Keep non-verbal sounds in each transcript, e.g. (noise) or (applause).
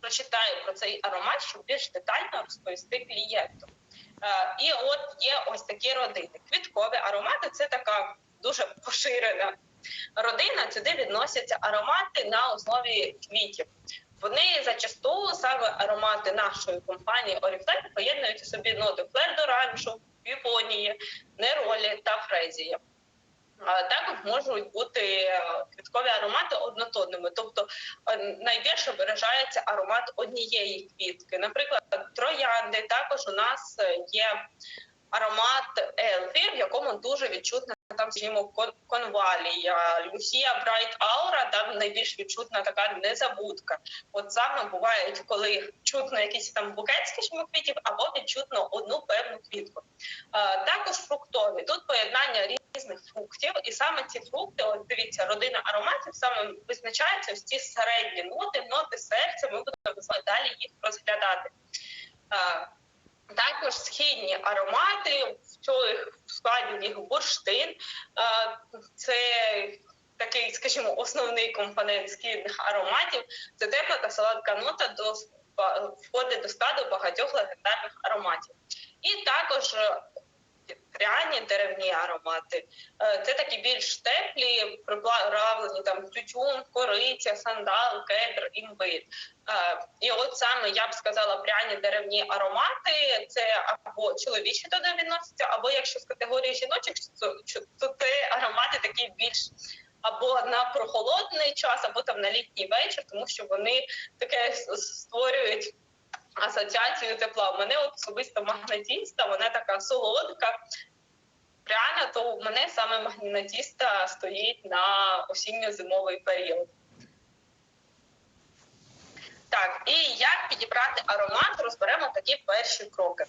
прочитаю про цей аромат, щоб більш детально розповісти клієнту. Е, І от є ось такі родини. Квіткові аромати це така дуже поширена родина. Сюди відносяться аромати на основі квітів. Вони зачасту саме аромати нашої компанії Oriflame поєднують собі ноти флер-доранжу, півонії, неролі та фрезії. Також можуть бути е, квіткові аромати однотонними, тобто е, найбільше виражається аромат однієї квітки. Наприклад, троянди. Також у нас е, є аромат Елфі, в якому дуже відчутна там, скажімо, кон- конвалія, Люсія Брайт Аура, там найбільш відчутна така незабудка. От саме бувають, коли чутно якийсь там букет, скажімо, квітів, або відчутно одну певну квітку. Також фруктові. Тут поєднання різних фруктів, і саме ці фрукти, от дивіться, родина ароматів саме визначається ось ці середні ноти, ноти серця. Ми будемо далі їх розглядати. Також східні аромати, в складі їх бурштин. Е, Це такий, скажімо, основний компонент східних ароматів. Це тепла та солодка нота до входить до складу багатьох легендарних ароматів. І також е, пряні деревні аромати. Е, Це такі більш теплі, приправлені там тютюн, кориця, сандал, кедр, імбир. Е, І от саме я б сказала, пряні деревні аромати це або чоловічі туди відносяться, або якщо з категорії жіночих, то, це аромати такі більш. Або на прохолодний час, або там на літній вечір, тому що вони таке створюють асоціацію тепла. У мене особисто магнетіста, вона така солодка, Реально, то в мене саме магнетіста стоїть на осінньо-зимовий період. Так, і як підібрати аромат, розберемо такі перші кроки.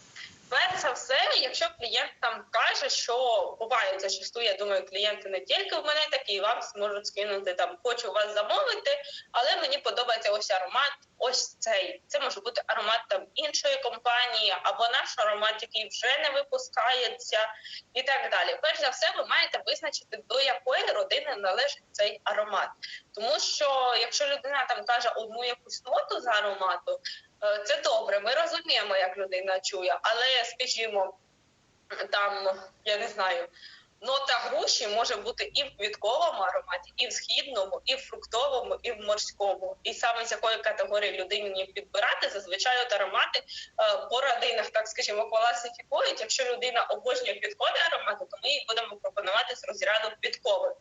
Перш за все, якщо клієнт там каже, що буває зачасту, я думаю, клієнти не тільки в мене такі, вам зможуть скинути там, хочу вас замовити, але мені подобається ось аромат, ось цей. Це може бути аромат там іншої компанії, або наш аромат, який вже не випускається, і так далі. Перш за все, ви маєте визначити, до якої родини належить цей аромат. Тому що якщо людина там каже одну якусь ноту з аромату, це добре. Ми розуміємо, як людина чує, але скажімо, там я не знаю. Нота груші може бути і в квітковому ароматі, і в східному, і в фруктовому, і в морському. І саме з якої категорії людині підбирати, зазвичай от аромати е, по родинах, так скажімо, класифікують. Якщо людина обожнює квіткові аромати, то ми їй будемо пропонувати з розряду квіткових,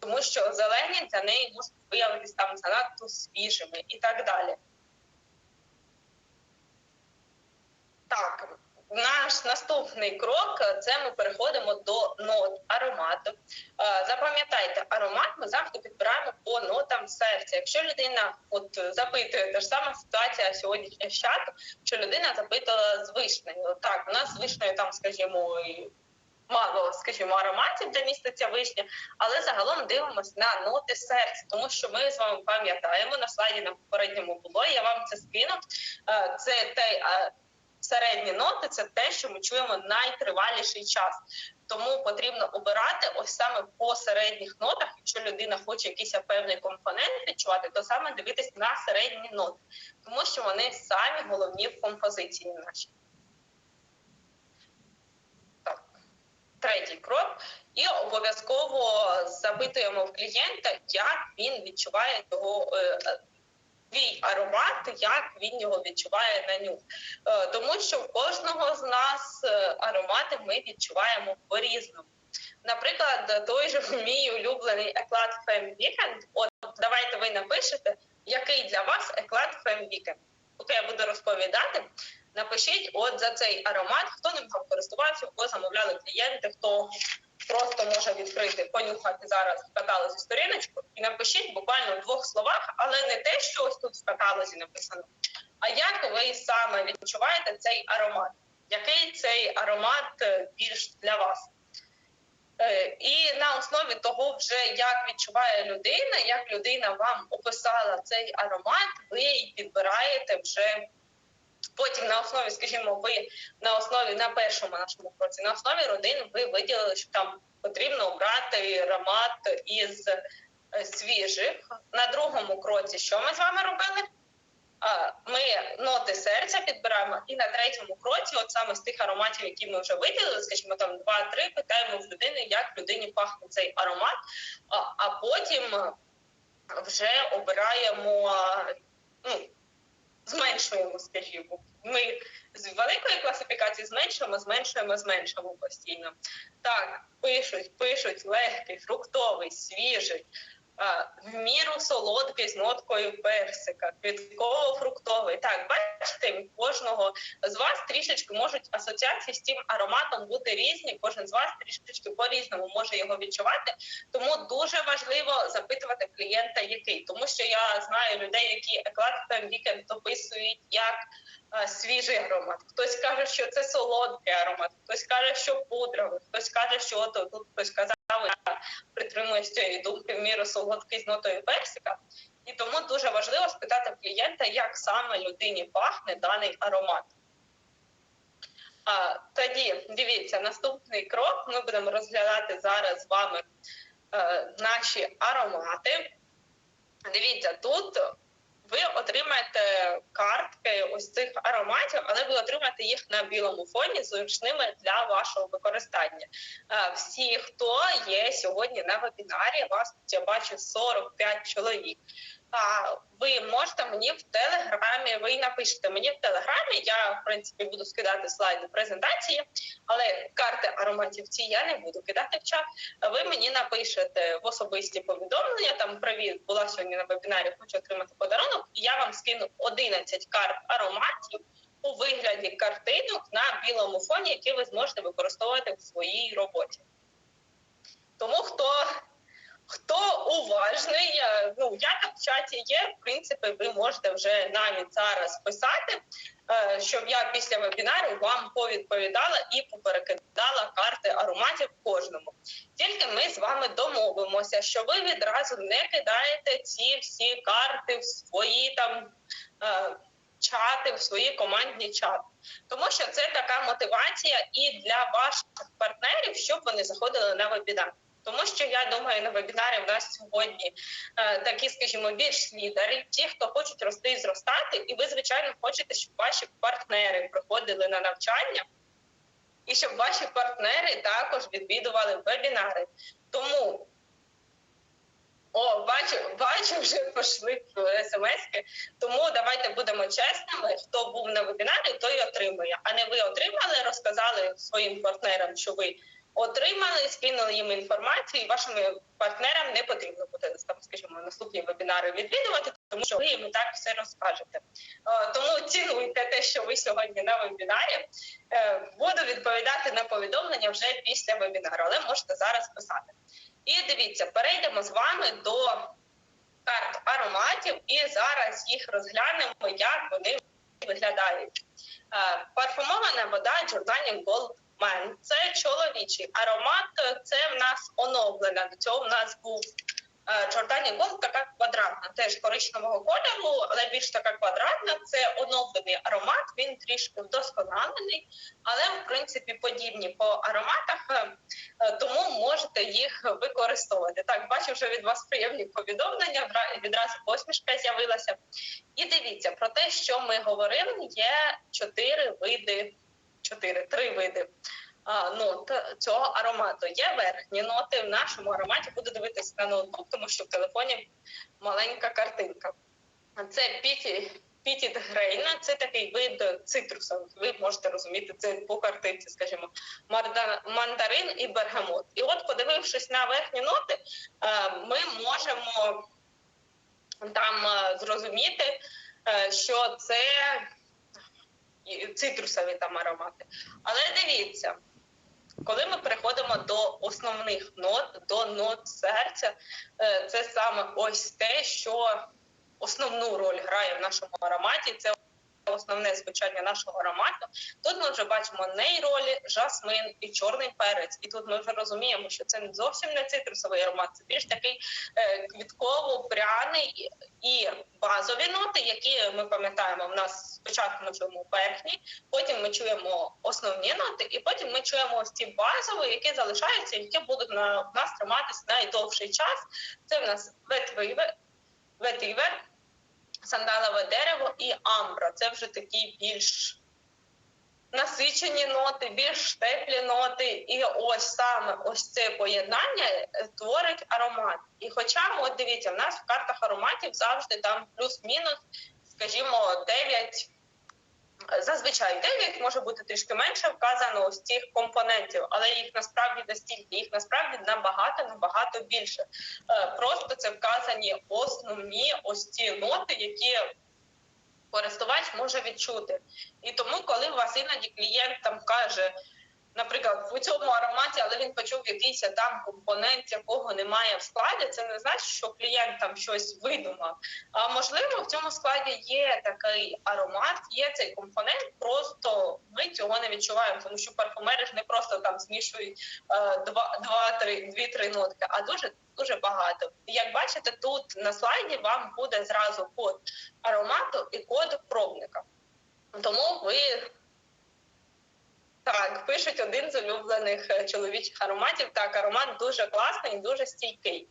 тому що зелені для неї можуть виявитись там занадто свіжими і так далі. Так, наш наступний крок це ми переходимо до нот аромату. Е, Запам'ятайте, аромат ми завжди підбираємо по нотам серця. Якщо людина от запитує, та ж сама ситуація сьогодні з чату, що людина запитала з вишнею. Так, у нас з вишнею там, скажімо, мало, скажімо, ароматів, де міститься вишня, але загалом дивимося на ноти серця, тому що ми з вами пам'ятаємо на слайді на попередньому було. Я вам це скину. Е, Це те. Е, середні ноти це те, що ми чуємо найтриваліший час. Тому потрібно обирати ось саме по середніх нотах. Якщо людина хоче якийсь певний компонент відчувати, то саме дивитись на середні ноти, тому що вони самі головні в композиції нашій. Так. Третій крок. І обов'язково запитуємо в клієнта, як він відчуває того. Свій аромат, як він його відчуває на нюх. Е, Тому що в кожного з нас е, аромати ми відчуваємо по-різному. Наприклад, той же (laughs) мій улюблений еклад Femme Weekend. От давайте ви напишете, який для вас еклад Femme Weekend. Поки я буду розповідати, напишіть от за цей аромат, хто ним користувався, хто замовляли клієнти, хто просто може відкрити, понюхати зараз в каталозі сторіночку і напишіть буквально в двох словах, але не те, що ось тут в каталозі написано, а як ви саме відчуваєте цей аромат? Який цей аромат е, більш для вас? Е, І на основі того, вже як відчуває людина, як людина вам описала цей аромат, ви підбираєте вже потім на основі, скажімо, ви на основі на першому нашому кроці, на основі родин ви виділили, що там потрібно обрати аромат із е, свіжих. На другому кроці, що ми з вами робили? Ми ноти серця підбираємо, і на третьому кроці, от саме з тих ароматів, які ми вже виділили, скажімо, там два-три, питаємо в людини, як людині пахне цей аромат, а, потім вже обираємо, ну, зменшуємо, скажімо. Ми з великої класифікації зменшуємо, зменшуємо, зменшуємо постійно. Так, пишуть, пишуть легкий, фруктовий, свіжий, в міру солодкий з ноткою персика, квітково-фруктовий. Так, бачите, в кожного з вас трішечки можуть асоціації з цим ароматом бути різні. Кожен з вас трішечки по-різному може його відчувати. Тому дуже важливо запитувати клієнта, який, тому що я знаю людей, які еклад вікенд описують як е, свіжий аромат. Хтось каже, що це солодкий аромат, хтось каже, що пудровий, хтось каже, що от тут хтось казав, я притримуюсь цієї думки в міру солодкий з нотою персика. І тому дуже важливо спитати клієнта, як саме людині пахне даний аромат. А, тоді дивіться, наступний крок. Ми будемо розглядати зараз з вами е, наші аромати. Дивіться, тут ви отримаєте картки ось цих ароматів, але ви отримаєте їх на білому фоні зручними для вашого використання. Е, Всі, хто є сьогодні на вебінарі, вас я бачу 45 чоловік. А ви можете мені в телеграмі, ви напишете мені в телеграмі. Я в принципі буду скидати слайди презентації, але карти ароматів ці я не буду кидати в чат. Ви мені напишете в особисті повідомлення. Там привіт, була сьогодні на вебінарі, хочу отримати подарунок. І я вам скину 11 карт ароматів у вигляді картинок на білому фоні, які ви зможете використовувати в своїй роботі. Тому хто Хто уважний, е, ну я там в чаті є. В принципі, ви можете вже навіть зараз писати, е, щоб я після вебінару вам повідповідала і поперекидала карти ароматів кожному. Тільки ми з вами домовимося, що ви відразу не кидаєте ці всі карти в свої там. Е, чати в свої командні чати, тому що це така мотивація і для ваших партнерів, щоб вони заходили на вебінар. Тому що я думаю, на вебінарі в нас сьогодні е, такі, скажімо, більш лідери, ті, хто хочуть рости і зростати, і ви, звичайно, хочете, щоб ваші партнери приходили на навчання, і щоб ваші партнери також відвідували вебінари. Тому о, бачу, бачу, вже пішли смски. Тому давайте будемо чесними. Хто був на вебінарі, той отримує. А не ви отримали, розказали своїм партнерам, що ви отримали, скинули їм інформацію, і вашим партнерам не потрібно буде там, скажімо, наступні вебінари відвідувати, тому що ви їм так все розкажете. Е, тому цінуйте те, що ви сьогодні на вебінарі. Е, буду відповідати на повідомлення вже після вебінару, але можете зараз писати. І дивіться, перейдемо з вами до карт ароматів, і зараз їх розглянемо, як вони виглядають. Е, парфумована вода Jordanian Gold Man. Це чоловічий аромат. Це в нас оновлена. До цього в нас був Джордані Голд така квадратна, теж коричневого кольору, але більш така квадратна. Це оновлений аромат. Він трішки вдосконалений, але в принципі подібні по ароматах, е, тому можете їх використовувати. Так, бачу вже від вас приємні повідомлення. відразу посмішка з'явилася. І дивіться про те, що ми говорили. Є чотири види чотири, три види нот цього аромату. Є верхні ноти. В нашому ароматі буду дивитися на ноутбук, тому що в телефоні маленька картинка. Це піті. Пітіт Грейна це такий вид цитрусових. Ви можете розуміти це по картинці, скажімо, мандарин і бергамот. І от, подивившись на верхні ноти, ми можемо там зрозуміти, що це цитрусові там аромати. Але дивіться, коли ми переходимо до основних нот, до нот серця, е, це саме ось те, що основну роль грає в нашому ароматі. Це основне звучання нашого аромату. Тут ми вже бачимо нейролі, жасмин і чорний перець. І тут ми вже розуміємо, що це не зовсім не цитрусовий аромат, це більш такий е, квітково-пряний і базові ноти, які ми пам'ятаємо. В нас спочатку ми чуємо верхні, потім ми чуємо основні ноти, і потім ми чуємо ось ці базові, які залишаються, які будуть на в нас триматись найдовший час. Це в нас ветивер, сандалове дерево і амбра. Це вже такі більш насичені ноти, більш теплі ноти. І ось саме ось це поєднання е, творить аромат. І хоча, от дивіться, в нас в картах ароматів завжди там плюс-мінус, скажімо, 9 Зазвичай 9, може бути трішки менше вказано ось цих компонентів, але їх насправді настільки, їх насправді набагато набагато більше. Е, Просто це вказані основні ось ці ноти, які користувач може відчути. І тому, коли у вас іноді клієнт там каже, наприклад, у цьому ароматі, але він почув якийсь там компонент, якого немає в складі, це не значить, що клієнт там щось видумав. А можливо, в цьому складі є такий аромат, є цей компонент, просто ми цього не відчуваємо, тому що парфумери ж не просто там змішують е, два, два, три, дві-три нотки, а дуже дуже багато. Як бачите, тут на слайді вам буде зразу код аромату і код пробника. Тому ви так, пишуть один з улюблених е, чоловічих ароматів. Так, аромат дуже класний дуже стійкий.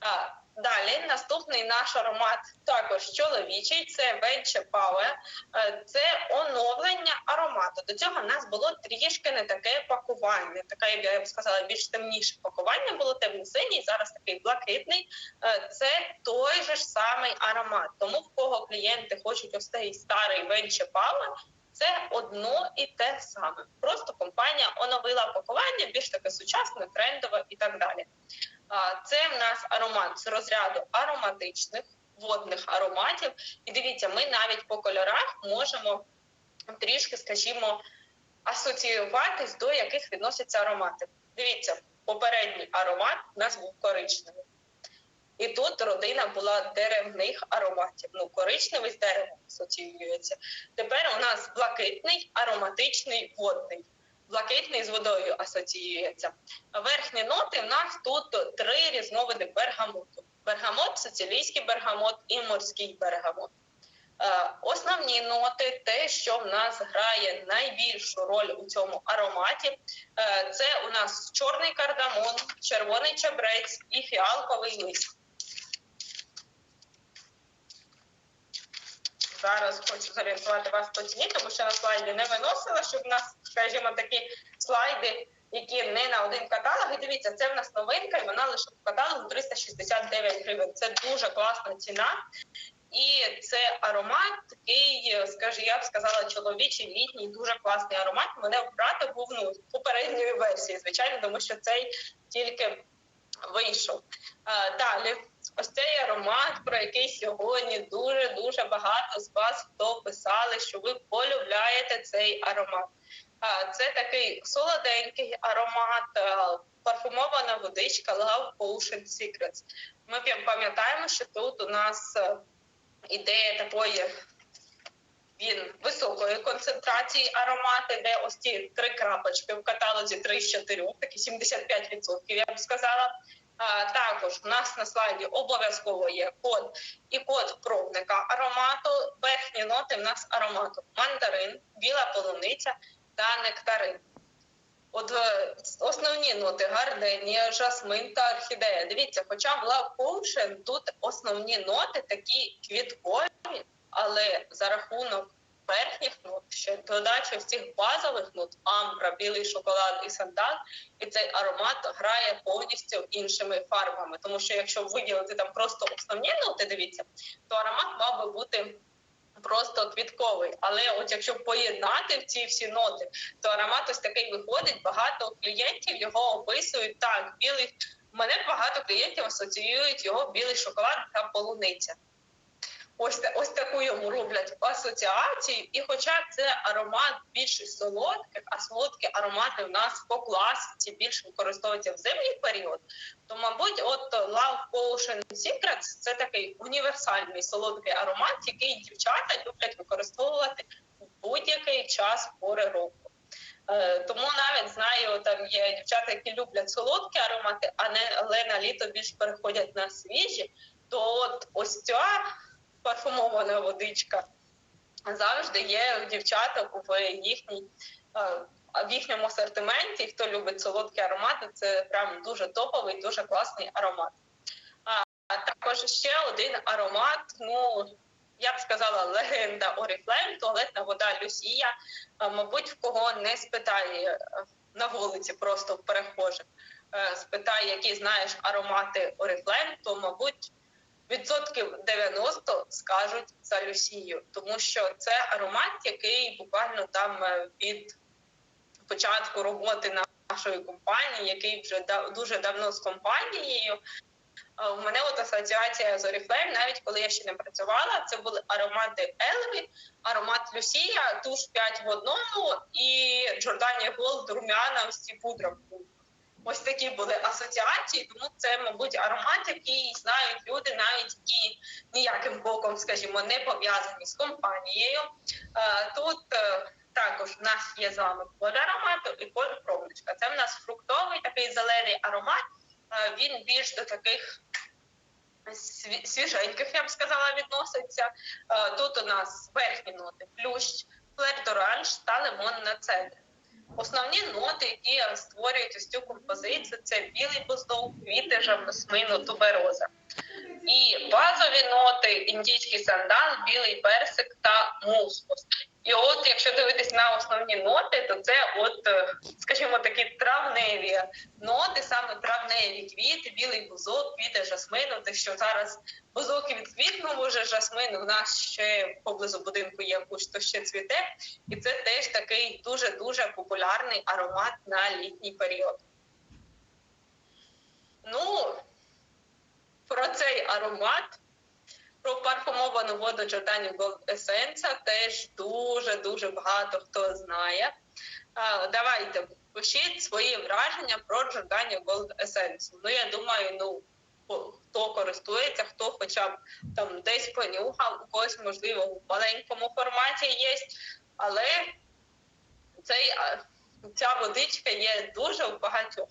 А, Далі наступний наш аромат також чоловічий. Це Venture Power. Е, це оновлення аромату. До цього в нас було трішки не таке пакування. Таке, я б сказала, більш темніше пакування було темно-синій, зараз такий блакитний. Е, це той же ж самий аромат. Тому в кого клієнти хочуть ось цей старий Venture Power, це одно і те саме. Просто компанія оновила пакування, більш таке сучасне, трендове і так далі. Це в нас аромат з розряду ароматичних водних ароматів. І дивіться, ми навіть по кольорах можемо трішки, скажімо, асоціюватись до яких відносяться аромати. Дивіться, попередній аромат у нас був коричневий. І тут родина була деревних ароматів. Ну, коричневий з деревом асоціюється. Тепер у нас блакитний, ароматичний, водний. Блакитний з водою асоціюється. Верхні ноти у нас тут три різновиди бергамоту: бергамот, сицилійський бергамот і морський бергамот. Е, основні ноти, те, що в нас грає найбільшу роль у цьому ароматі, е, це у нас чорний кардамон, червоний чебрець і фіалковий лист. Зараз хочу зорієнтувати вас по ціні, тому що на слайді не виносила, щоб у нас, скажімо, такі слайди, які не на один каталог. І дивіться, це в нас новинка, і вона лише в каталогу 369 гривень. Це дуже класна ціна. І це аромат, такий, скажімо, я б сказала, чоловічий, літній, дуже класний аромат. Мене обрати був ну, попередньої версії, звичайно, тому що цей тільки вийшов. Далі, ось цей аромат, про який сьогодні дуже дуже багато з вас хто писали, що ви полюбляєте цей аромат. Це такий солоденький аромат, парфумована водичка Love Potion Secrets. Ми пам'ятаємо, що тут у нас ідея такої. Він високої концентрації аромати, де ось ці три крапочки в каталозі 3 з 4, такі 75%, я б сказала. А, також у нас на слайді обов'язково є код і код пробника аромату. Верхні ноти в нас аромату мандарин, біла полуниця та нектарин. От е, основні ноти гарденія, жасмин та орхідея. Дивіться, хоча в Love тут основні ноти такі квіткові, але за рахунок верхніх нот, ще додача всіх базових нот, амбра, білий шоколад і сандал, і цей аромат грає повністю іншими фарбами. Тому що якщо виділити там просто основні ноти, дивіться, то аромат мав би бути. Просто квітковий, але от якщо поєднати в ці всі ноти, то аромат ось такий виходить. Багато клієнтів його описують так. Білий мене багато клієнтів асоціюють його білий шоколад та полуниця. Ось ось таку йому роблять асоціацію, і хоча це аромат більш солодких, а солодкі аромати в нас по класиці більше використовуються в зимній період, то мабуть, от Love Potion Secrets – це такий універсальний солодкий аромат, який дівчата люблять використовувати в будь-який час пори року. Е, тому навіть знаю, там є дівчата, які люблять солодкі аромати, а не але на літо більш переходять на свіжі. То от ось ця парфумована водичка. Завжди є у дівчаток в їхній е, в їхньому асортименті. Хто любить солодкі аромати, це прям дуже топовий, дуже класний аромат. А також ще один аромат. Ну я б сказала, легенда Oriflame, туалетна вода Люсія. Е, Мабуть, в кого не спитає е, на вулиці, просто в перехожих, спитає, які знаєш аромати Oriflame, то, мабуть, відсотків 90 скажуть за Люсію, тому що це аромат, який буквально там е, від початку роботи нашої компанії, який вже дуже давно з компанією. Е, У мене от асоціація з Oriflame, навіть коли я ще не працювала, це були аромати Елві, аромат Люсія, туш 5 в одному і Джордані Голд румяна ці пудра. Ось такі були асоціації, тому це, мабуть, аромат, який знають люди, ніяким боком, скажімо, не пов'язані з компанією. Е, Тут е, також в нас є з вами код аромату і код пробничка. Це в нас фруктовий такий зелений аромат. Е, Він більш до таких свіженьких, я б сказала, відноситься. Тут у нас верхні ноти плющ, флер-оранж та лимонна цедра. Основні ноти, які створюють ось цю композицію, це білий буздов, квіти, жасмину, тубероза. І базові ноти індійський сандал, білий персик та мускус. І от, якщо дивитись на основні ноти, то це, от, е, скажімо, такі травневі ноти, саме травневі квіти, білий бузок, квіти жасмину. Те, що зараз бузок відквітнув уже жасмин. У нас ще поблизу будинку є кущ, то ще цвіте. І це теж такий дуже дуже популярний аромат на літній період. Ну, про цей аромат, про парфумовану воду Giordani Gold Essence теж дуже-дуже багато хто знає. Давайте пишіть свої враження про Giordani Gold Essence. Ну, я думаю, ну, хто- користується, хто хоча б там десь понюхав, у когось, можливо, в маленькому форматі є, але цей, ця водичка є дуже у багатьох.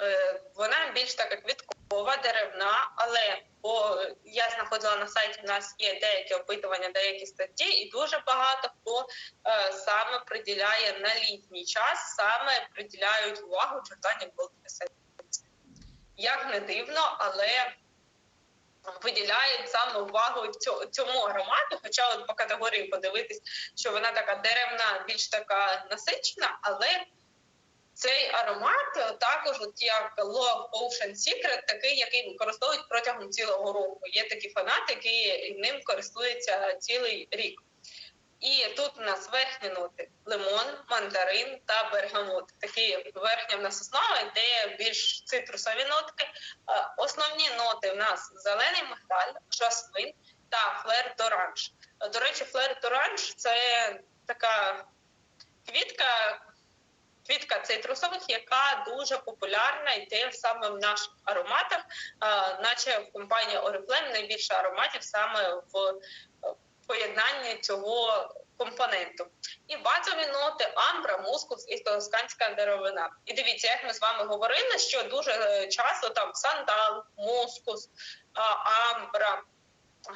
Е, Вона більш така квіткова, деревна, але бо я знаходила на сайті, у нас є деякі опитування, деякі статті, і дуже багато хто е, саме приділяє на літній час, саме приділяють увагу Gold Essence. Як не дивно, але виділяють саме увагу цьому аромату, хоча от по категорії подивитись, що вона така деревна, більш така насичена, але цей аромат е, також, от як Love Ocean Secret, такий, який використовують протягом цілого року. Є такі фанати, які ним користуються цілий рік. І тут у нас верхні ноти: лимон, мандарин та бергамот. Такі верхня в нас основа, де більш цитрусові нотки. Е, Основні ноти в нас зелений мигдаль, жасмин та флер доранж. До речі, флер доранж це така квітка, квітка цитрусових, яка дуже популярна йде саме в наших ароматах, наче в компанії Oriflame найбільше ароматів саме в е, поєднанні цього компоненту. І базові ноти амбра, мускус і тосканська деревина. І дивіться, як ми з вами говорили, що дуже е, часто там сандал, мускус, амбра.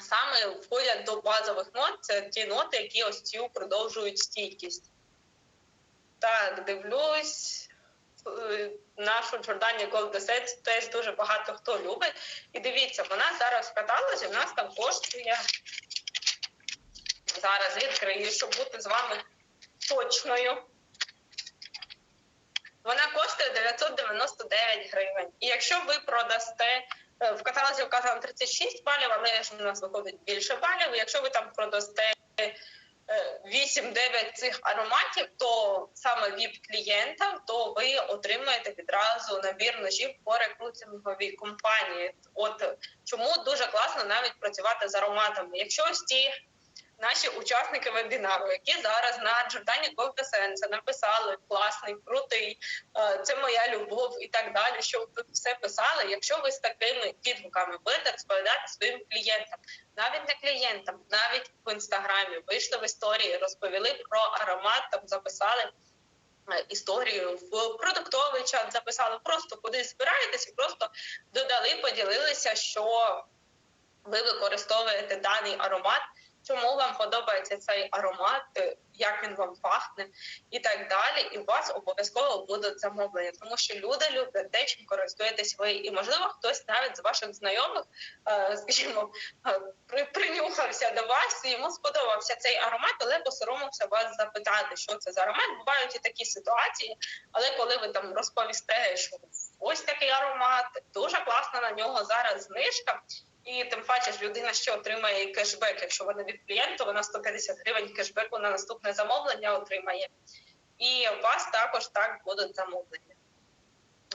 Саме входять до базових нот, це ті ноти, які ось цю продовжують стійкість. Так, дивлюсь. е, Нашу Джордані Gold теж дуже багато хто любить. І дивіться, вона зараз в каталозі, в нас там коштує. Зараз відкрию, щоб бути з вами точною. Вона коштує 999 гривень. І якщо ви продасте в каталозі вказано 36 балів, але ж у нас виходить більше балів. Якщо ви там продасте 8-9 цих ароматів, то саме віп клієнтам, то ви отримаєте відразу набір ножів по рекрутинговій компанії. От чому дуже класно навіть працювати з ароматами. Якщо ось ті наші учасники вебінару, які зараз на Джордані Gold написали класний, крутий, е, це моя любов і так далі. Що тут все писали. Якщо ви з такими відгуками будете розповідати своїм клієнтам, навіть не клієнтам, навіть в інстаграмі вийшли в історії, розповіли про аромат, там записали. е, Історію в продуктовий чат записали, просто кудись збираєтесь і просто додали, поділилися, що ви використовуєте даний аромат, чому вам подобається цей аромат, е, як він вам пахне і так далі. І у вас обов'язково будуть замовлення, тому що люди люблять те, чим користуєтесь ви, і можливо хтось навіть з ваших знайомих, е, (laughs) скажімо, е, принюхався до вас, і йому сподобався цей аромат, але посоромився вас запитати, що це за аромат. Бувають і такі ситуації, але коли ви там розповісте, що ось такий аромат, дуже класна на нього зараз знижка. І тим паче ж людина ще отримає кешбек. Якщо вона від клієнта, вона 150 гривень кешбеку на наступне замовлення отримає. І у вас також так будуть замовлення.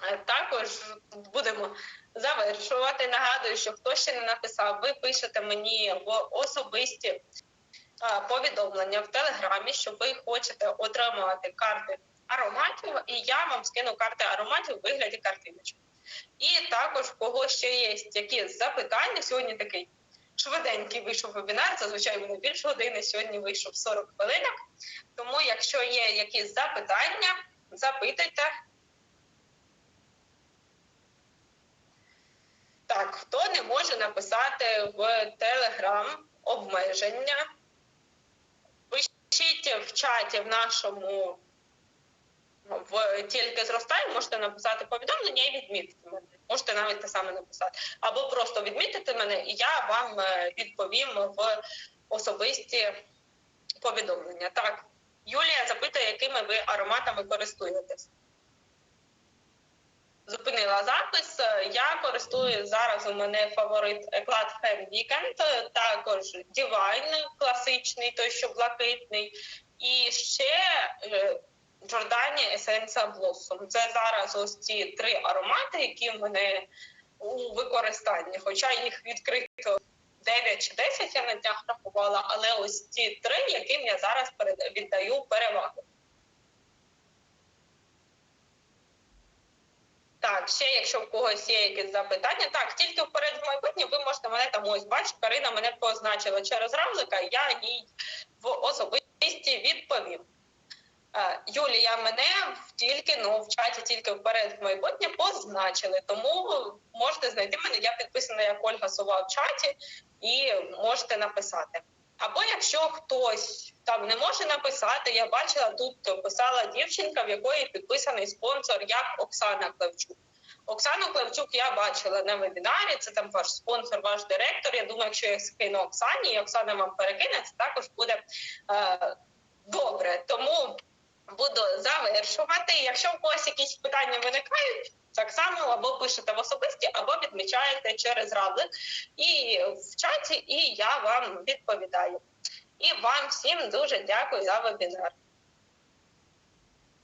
Е, Також будемо завершувати. Нагадую, що хто ще не написав, ви пишете мені в особисті повідомлення в телеграмі, що ви хочете отримати карти ароматів, і я вам скину карти ароматів у вигляді картиночок. І також кого ще є якісь запитання. Сьогодні такий швиденький вийшов вебінар. Зазвичай буде більше години. Сьогодні вийшов 40 хвилинок. Тому, якщо є якісь запитання, запитуйте. Так, хто не може написати в Телеграм обмеження, пишіть в чаті в нашому в тільки зростає, можете написати повідомлення і відмітити мене. Можете навіть те саме написати. Або просто відмітити мене, і я вам е, відповім в особисті повідомлення. Так, Юлія запитує, якими ви ароматами користуєтесь. Зупинила запис. Я користую зараз. У мене фаворит Eclat Femme Weekend, також Divine класичний, той що блакитний, і ще е, Giordani Essence Blossom. Це зараз ось ці три аромати, які в мене у використанні. Хоча їх відкрито 9 чи 10 я на днях рахувала, але ось ці три, яким я зараз віддаю перевагу. Так, ще якщо в когось є якісь запитання, так тільки вперед в майбутнє ви можете мене там ось бачите, Карина мене позначила через равлика, я їй в особисті відповім. Е, Юлія, мене тільки ну в чаті тільки вперед в майбутнє позначили, тому можете знайти мене. Я підписана як Ольга Сова в чаті, і можете написати. Або якщо хтось там не може написати, я бачила тут писала дівчинка, в якої підписаний спонсор як Оксана Клевчук. Оксану Клевчук я бачила на вебінарі. Це там ваш спонсор, ваш директор. Я думаю, якщо я скину Оксані, і Оксана вам перекине, це також буде е, добре. Тому буду завершувати. Якщо у когось якісь питання виникають, так само або пишете в особисті, або відмічаєте через раблик і в чаті, і я вам відповідаю. І вам всім дуже дякую за вебінар.